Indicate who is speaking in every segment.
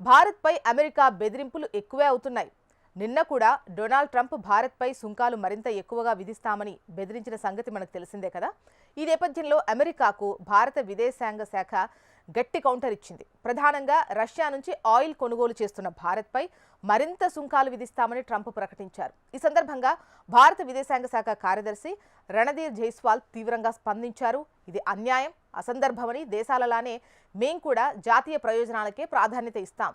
Speaker 1: భారత్పై అమెరికా బెదిరింపులు ఎక్కువే అవుతున్నాయి. నిన్న కూడా డొనాల్డ్ ట్రంప్ భారత్పై సుంకాలు మరింత ఎక్కువగా విధిస్తామని బెదిరించిన సంగతి మనకు తెలిసిందే కదా. ఈ నేపథ్యంలో అమెరికాకు భారత విదేశాంగ శాఖ గట్టి కౌంటర్ ఇచ్చింది. ప్రధానంగా రష్యా నుంచి ఆయిల్ కొనుగోలు చేస్తున్న భారత్పై మరింత సుంకాలు విధిస్తామని ట్రంప్ ప్రకటించారు. ఈ సందర్భంగా భారత విదేశాంగ శాఖ కార్యదర్శి రణధీర్ జైస్వాల్ తీవ్రంగా స్పందించారు. ఇది అన్యాయం అసందర్భమని దేశాలలానే మేం కూడా జాతీయ ప్రయోజనాలకే ప్రాధాన్యత ఇస్తాం.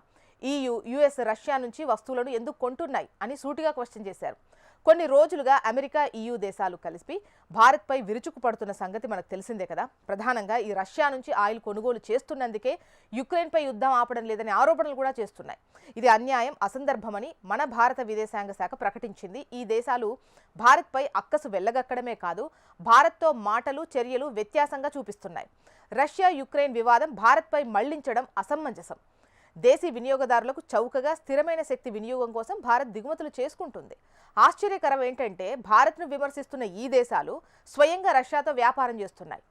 Speaker 1: ఈయు యుఎస్ రష్యా నుంచి వస్తువులను ఎందుకు కొంటున్నాయి అని సూటిగా క్వశ్చన్ చేశారు. కొన్ని రోజులుగా అమెరికా ఈయూ దేశాలు కలిసి భారత్పై విరుచుకుపడుతున్న సంగతి మనకు తెలిసిందే కదా. ప్రధానంగా ఈ రష్యా నుంచి ఆయిల్ కొనుగోలు చేస్తున్నందుకే యుక్రెయిన్పై యుద్ధం ఆపడం లేదని ఆరోపణలు కూడా చేస్తున్నాయి. ఇది అన్యాయం అసందర్భమని మన భారత విదేశాంగ శాఖ ప్రకటించింది. ఈ దేశాలు భారత్పై అక్కసు వెళ్ళగక్కడమే కాదు భారత్తో మాటలు చర్యలు వ్యత్యాసంగా చూపిస్తున్నాయి. రష్యా యుక్రెయిన్ వివాదం భారత్పై మళ్ళించడం అసమంజసం. దేశీ వినియోగదారులకు చౌకగా స్థిరమైన శక్తి వినియోగం కోసం భారత్ దిగుమతులు చేసుకుంటుంది. ఆశ్చర్యకరం ఏంటంటే భారత్ను విమర్శిస్తున్న ఈ దేశాలు స్వయంగా రష్యాతో వ్యాపారం చేస్తున్నాయి.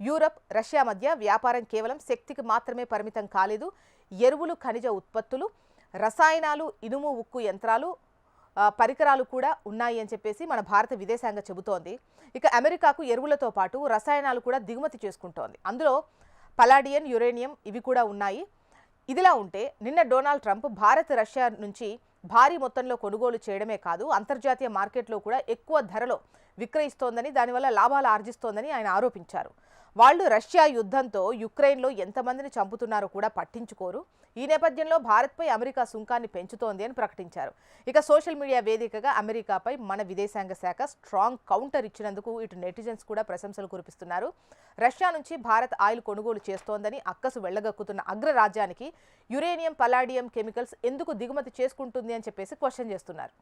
Speaker 1: యూరప్ రష్యా మధ్య వ్యాపారం కేవలం శక్తికి మాత్రమే పరిమితం కాలేదు. ఎరువులు ఖనిజ ఉత్పత్తులు రసాయనాలు ఇనుము ఉక్కు యంత్రాలు పరికరాలు కూడా ఉన్నాయి అని చెప్పేసి మన భారత విదేశాంగ చెబుతోంది. ఇక అమెరికాకు ఎరువులతో పాటు రసాయనాలు కూడా దిగుమతి చేసుకుంటోంది. అందులో పలాడియన్ యురేనియం ఇవి కూడా ఉన్నాయి. ఇదిలా ఉంటే నిన్న డొనాల్డ్ ట్రంప్ భారత్ రష్యా నుంచి భారీ మొత్తంలో కొనుగోలు చేయడమే కాదు అంతర్జాతీయ మార్కెట్లో కూడా ఎక్కువ ధరలో విక్రయిస్తోందని దానివల్ల లాభాలు ఆర్జిస్తోందని ఆయన ఆరోపించారు. వాళ్ళు రష్యా యుద్ధంతో యుక్రెయిన్లో ఎంతమందిని చంపుతున్నారో కూడా పట్టించుకోరు. ఈ నేపథ్యంలో భారత్పై అమెరికా సుంకాన్ని పెంచుతోంది అని ప్రకటించారు. ఇక సోషల్ మీడియా వేదికగా అమెరికాపై మన విదేశాంగ శాఖ స్ట్రాంగ్ కౌంటర్ ఇచ్చినందుకు ఇటు నెటిజన్స్ కూడా ప్రశంసలు కురిపిస్తున్నారు. రష్యా నుంచి భారత్ ఆయిల్ కొనుగోలు చేస్తోందని అక్కసు వెళ్ళగక్కుతున్న అగ్రరాజ్యానికి యురేనియం పలాడియం కెమికల్స్ ఎందుకు దిగుమతి చేసుకుంటుంది అని చెప్పేసి క్వశ్చన్ చేస్తున్నారు.